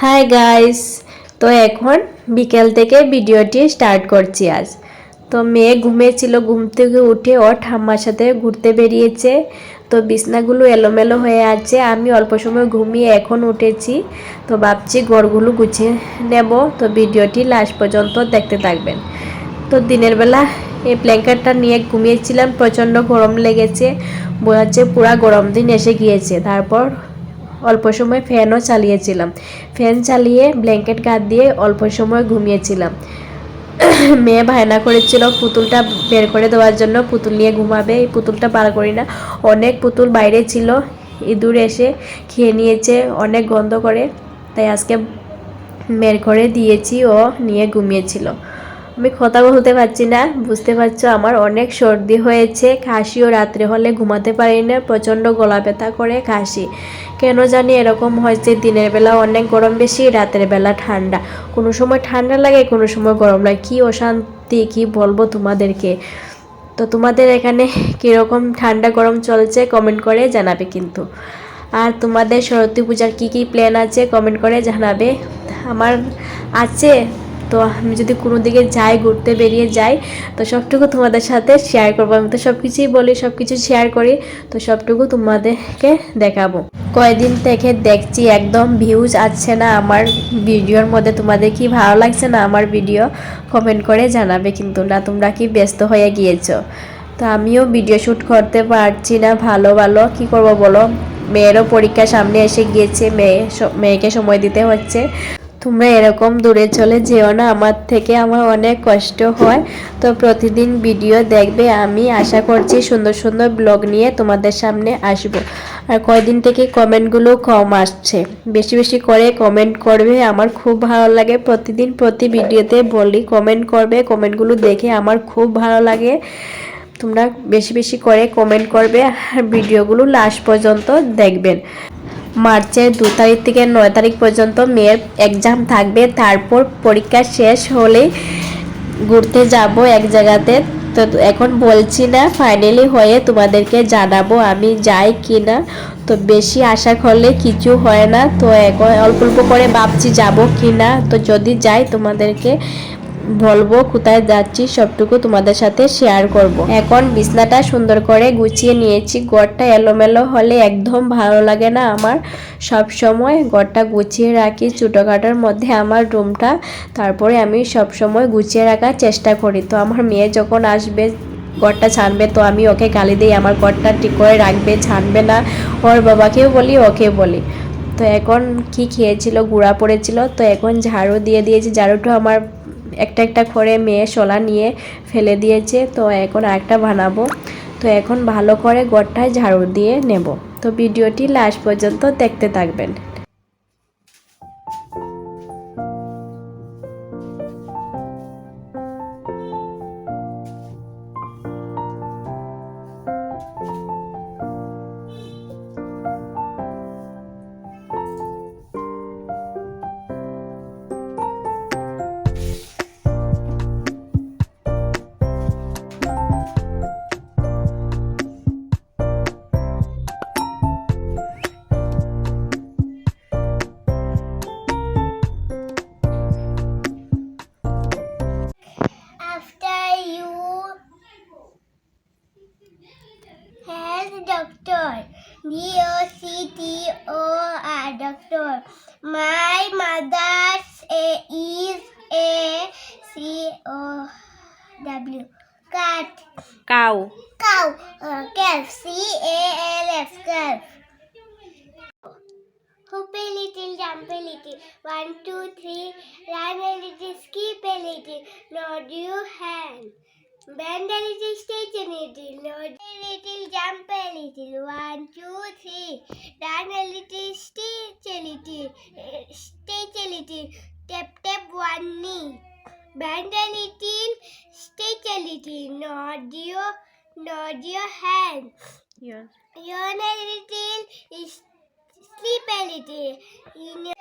Hi guys তো এখন বিকেল থেকে ভিডিওটি স্টার্ট করছি আজ। তো মেয়ে ঘুমিয়েছিল, ঘুম থেকে উঠে ও ঠাম্মার সাথে ঘুরতে বেরিয়েছে। তো বিছনাগুলো এলোমেলো হয়ে আছে। আমি অল্প সময় ঘুমিয়ে এখন উঠেছি। তো ভাবছি ঘরগুলো গুছিয়ে নেব। তো ভিডিওটি লাস্ট পর্যন্ত দেখতে থাকবেন। তো দিনের বেলা এই ব্ল্যাঙ্কেটটা নিয়ে ঘুমিয়েছিলাম। প্রচণ্ড গরম লেগেছে। বোঝা যাচ্ছে পুরা গরম দিন এসে গিয়েছে। তারপর অল্প সময় ফ্যানও চালিয়েছিলাম। ফ্যান চালিয়ে ব্ল্যাঙ্কেট গাদ দিয়ে অল্প সময় ঘুমিয়েছিলাম। মেয়ে বায়না করেছিল পুতুলটা বের করে দেওয়ার জন্য, পুতুল নিয়ে ঘুমাবে, এই পুতুলটা বার করি না। অনেক পুতুল বাইরে ছিল, ইঁদুর এসে খেয়ে নিয়েছে, অনেক গন্ধ করে। তাই আজকে বের করে দিয়েছি, ও নিয়ে ঘুমিয়েছিল। আমি কথা বলতে পারছি না। বুঝতে পারছ, আমার অনেক সর্দি হয়েছে। কাশিও রাত্রে হলে ঘুমাতে পারি না। প্রচণ্ড গলা ব্যথা করে কাশি কেন জানি এরকম হয়েছে, দিনের বেলা অনেক গরম বেশি, রাতের বেলা ঠান্ডা। কোনো সময় ঠান্ডা লাগে, কোনো সময় গরম লাগে। কী অশান্তি, কী বলব তোমাদেরকে? তো তোমাদের এখানে কীরকম ঠান্ডা গরম চলছে কমেন্ট করে জানাবে কিন্তু। আর তোমাদের সরস্বতী পূজার কী কী প্ল্যান আছে কমেন্ট করে জানাবে। আমার আছে তো আমি যদি কোনো দিকে যাই, ঘুরতে বেরিয়ে যাই, তো সবটুকু তোমাদের সাথে শেয়ার করব। আমি তো সব কিছুই বলি সব কিছু শেয়ার করি, তো সবটুকু তোমাদেরকে দেখাবো। কয়দিন থেকে দেখছি একদম ভিউজ আসছে না আমার ভিডিওর মধ্যে। তোমাদের কি ভালো লাগছে না আমার ভিডিও? কমেন্ট করে জানাবে কিন্তু না, তোমরা কি ব্যস্ত হয়ে গিয়েছো? তো আমিও ভিডিও শ্যুট করতে পারছি না, ভালো ভালো। কি করব বলো? মেয়েরও পরীক্ষা সামনে এসে গিয়েছে, মেয়ে মেয়েকে সময় দিতে হচ্ছে। তোমরা এরকম দূরে চলে যেও না, আমার থেকে আমার অনেক কষ্ট হয়। তো প্রতিদিন ভিডিও দেখবে, আমি আশা করছি সুন্দর সুন্দর ব্লগ নিয়ে তোমাদের সামনে আসব। আর কয়দিন থেকে কমেন্টগুলো কম আসছে। বেশি বেশি করে কমেন্ট করবে, আমার খুব ভালো লাগে। প্রতিদিন প্রতি ভিডিওতে বলি, কমেন্ট করবে, কমেন্টগুলো দেখে আমার খুব ভালো লাগে। তোমরা বেশি বেশি করে কমেন্ট করবে, আর ভিডিওগুলো লাস্ট পর্যন্ত দেখবেন। মার্চের দু তারিখ থেকে নয় তারিখ পর্যন্ত মেয়ের এক্সাম থাকবে। তারপর পরীক্ষা শেষ হলেই ঘুরতে যাব এক জায়গাতে। তো এখন বলছি না ফাইনালি হয়ে তোমাদেরকে জানাব আমি যাই কি না তো বেশি আশা করলে কিছু হয় না। তো এখন অল্প অল্প করে ভাবছি যাব কি না তো যদি যাই তোমাদেরকে বলব কোথায় যাচ্ছি, সবটুকু তোমাদের সাথে শেয়ার করব। এখন বিছনাটা সুন্দর করে গুছিয়ে নিয়েছি। ঘরটা এলোমেলো হলে একদম ভালো লাগে না আমার। সব সময় ঘরটা গুছিয়ে রাখি। ছোটোখাটোর মধ্যে আমার রুমটা, তারপরে আমি সব সময় গুছিয়ে রাখার চেষ্টা করি। তো আমার মেয়ে যখন আসবে, ঘরটা ছানবে তো আমি ওকে গালি দিই, আমার ঘরটা ঠিক করে রাখবে ছানবে না। ওর বাবাকেও বলি ওকে বলি। তো এখন কি খেয়েছিল, গুঁড়া পড়েছিল। তো এখন ঝাড়ু দিয়ে দিয়েছি। ঝাড়ুটা আমার একটা একটা করে মেয়ে শোলা নিয়ে ফেলে দিয়েছে। তো এখন আরেকটা বানাবো। তো এখন ভালো করে গোটায় ঝাড়ু দিয়ে নেব। তো ভিডিওটি লাস্ট পর্যন্ত দেখতে থাকবেন। Doctor D O C T O R doctor my mother's a is a C O W cat Cow. cow uh, calf C A L F calf Hoop a little, jump a little. One, two, three. Run a little, skip a little. Nod your hand. Bend a little, stretch a little. Nod a little, jump a little. One, two, three. Run a little, stretch a little. Stretch a little. Tap, tap one knee. Bend a little, stretch a little. Nod your, nod your hand. Yawn a little, is- sleep a little. In your...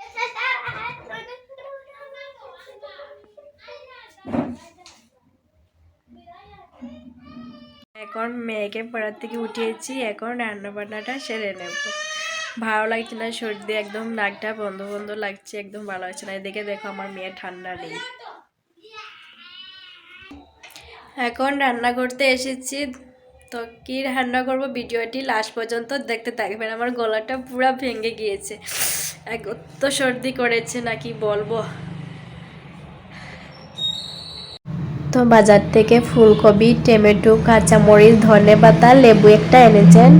এখন মেয়েকে পড়ার থেকে উঠিয়েছি, এখন রান্না বান্নাটা সেরে নেব। ভালো লাগছে না, সর্দি একদম নাকটা বন্ধ বন্ধ লাগছে, একদম ভালো লাগছে না। এদিকে দেখো আমার মেয়ে ঠান্ডা নেই। এখন রান্না করতে এসেছি। তো কি রান্না করব? ভিডিওটি লাস্ট পর্যন্ত দেখতে থাকবেন। আমার গলাটা পুরো ভেঙে গিয়েছে। এক তো সর্দি করেছে নাকি বলব? তো বাজার থেকে ফুলকপি, টমেটো, কাঁচামরিচ, ধনে পাতা, লেবু একটা এনেছেন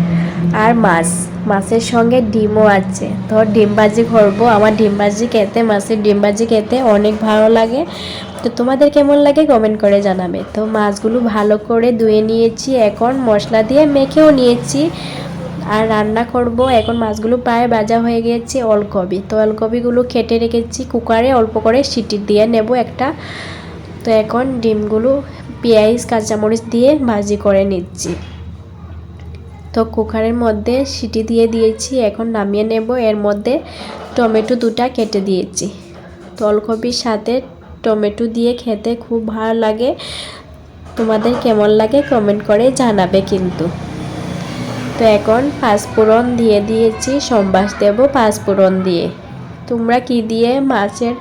আর মাছ। মাছের সঙ্গে ডিমও আছে। তো ডিম ভাজি করব। আমার ডিম ভাজি খেতে, মাছের ডিম ভাজি খেতে অনেক ভালো লাগে। তো তোমাদের কেমন লাগে কমেন্ট করে জানাবে। তো মাছগুলো ভালো করে ধুয়ে নিয়েছি। এখন মশলা দিয়ে মেখেও নিয়েছি। আর রান্না করব। এখন মাছগুলো প্রায় ভাজা হয়ে গিয়েছে ওলকপি। তো ওলকপিগুলো কেটে রেখেছি। কুকারে অল্প করে সিটি দিয়ে নেব একটা তো এখন ডিমগুলো, পেঁয়াজ, কাঁচামরিচ দিয়ে ভাজি করে নিচ্ছি। তো কুকারের মধ্যে সিটি দিয়ে দিয়েছি, এখন নামিয়ে নেব। এর মধ্যে টমেটো দুটা কেটে দিয়েছি। তলকপির সাথে টমেটো দিয়ে খেতে খুব ভালো লাগে। তোমাদের কেমন লাগে কমেন্ট করে জানাবে কিন্তু। তো এখন পাঁচফোড়ন দিয়ে দিয়েছি, সম্বাস দেব পাঁচফোড়ন দিয়ে। তোমরা কি দিয়ে মাছের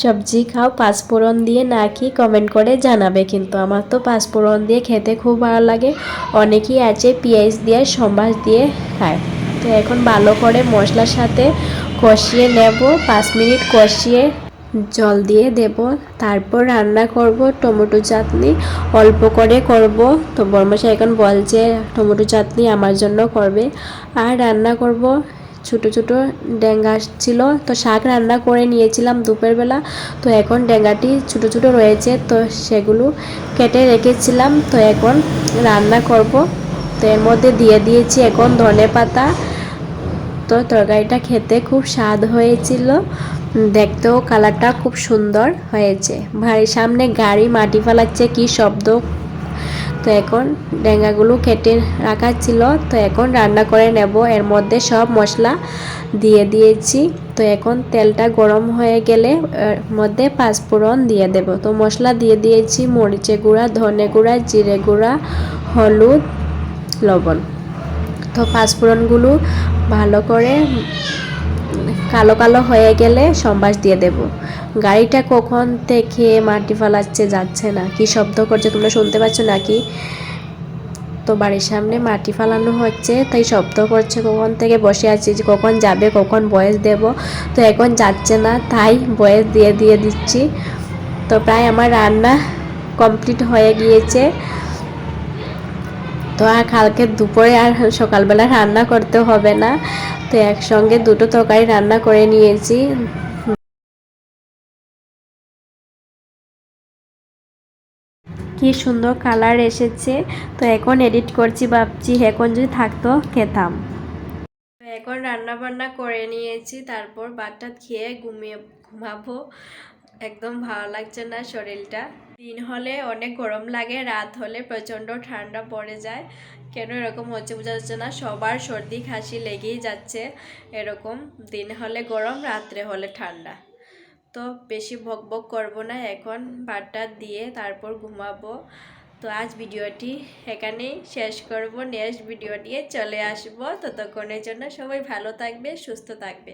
সবজি খাও? পাঁচফোড়ন দিয়ে নাকি কমেন্ট করে জানাবে। কিন্তু আমার তো পাঁচফোড়ন দিয়ে খেতে খুব ভালো লাগে। অনেকেই আছে পেঁয়াজ দিয়ে, সম্বাস দিয়ে খায়। তো এখন ভালো করে মশলার সাথে কষিয়ে নেব। পাঁচ মিনিট কষিয়ে জল দিয়ে দেব। তারপর রান্না করব টমেটো চাটনি। অল্প করে করব। তো বর্মশা এখন বলছে, টমেটো চাটনি আমার জন্য করবে। আর রান্না করব ছোটো ছোটো ডেঙ্গা ছিল, তো শাক রান্না করে নিয়েছিলাম দুপুরবেলা তো এখন ডেঙ্গাটি ছোটো ছোটো রয়েছে, তো সেগুলো কেটে রেখেছিলাম। তো এখন রান্না করব। তো এর মধ্যে দিয়ে দিয়েছি এখন ধনে পাতা। তো তরকারিটা খেতে খুব স্বাদ হয়েছিল। দেখতেও কালারটা খুব সুন্দর হয়েছে। বাড়ির সামনে গাড়ি মাটি ফেলাচ্ছে, কি শব্দ তো এখন ডেঙ্গাগুলো কেটে রাখা ছিল, তো এখন রান্না করে নেব। এর মধ্যে সব মশলা দিয়ে দিয়েছি। তো এখন তেলটা গরম হয়ে গেলে এর মধ্যে পাঁচফোড়ন দিয়ে দেব। তো মশলা দিয়ে দিয়েছি মরিচে গুঁড়া, ধনে গুঁড়া, জিরে গুঁড়া, হলুদ, লবণ। তো পাঁচফোড়নগুলো ভালো করে কালো কালো হয়ে গেলে সম্বাস দিয়ে দেব। গাড়িটা কখন থেকে মাটি ফালাচ্ছে যাচ্ছে না? কি শব্দ করছে তোমরা শুনতে পাচ্ছ নাকি? তো বাড়ির সামনে মাটি ফালানো হচ্ছে, তাই শব্দ করছে কখন থেকে? বসে আছি যে কখন যাবে, কখন বয়স দেব? তো এখন যাচ্ছে না, তাই বয়স দিয়ে দিয়ে দিচ্ছি। তো প্রায় আমার রান্না কমপ্লিট হয়ে গিয়েছে। তো আর কালকে দুপুরে আর সকালবেলা রান্না করতে হবে না। তো একসঙ্গে দুটো তরকারি রান্না করে নিয়েছি। কি সুন্দর কালার এসেছে। তো এখন এডিট করছি ভাবছি, এখন যদি থাকতো খেতাম। এখন রান্না বান্না করে নিয়েছি, তারপর বাচ্চা খেয়ে ঘুমিয়ে, ঘুমাবো। একদম ভালো লাগছে না শরীরটা। দিন হলে অনেক গরম লাগে, রাত হলে প্রচণ্ড ঠান্ডা পড়ে যায়। কেন এরকম হচ্ছে বোঝা যাচ্ছে না, সবার সর্দি, খাসি লেগেই যাচ্ছে। এরকম দিন হলে গরম, রাত্রে হলে ঠান্ডা। তো বেশি ভক ভক করব না, এখন ভাতটা দিয়ে তারপর ঘুমাবো। তো আজ ভিডিওটি এখানেই শেষ করব নেক্সট ভিডিও নিয়ে চলে আসব। ততক্ষণের জন্য সবাই ভালো থাকবে, সুস্থ থাকবে।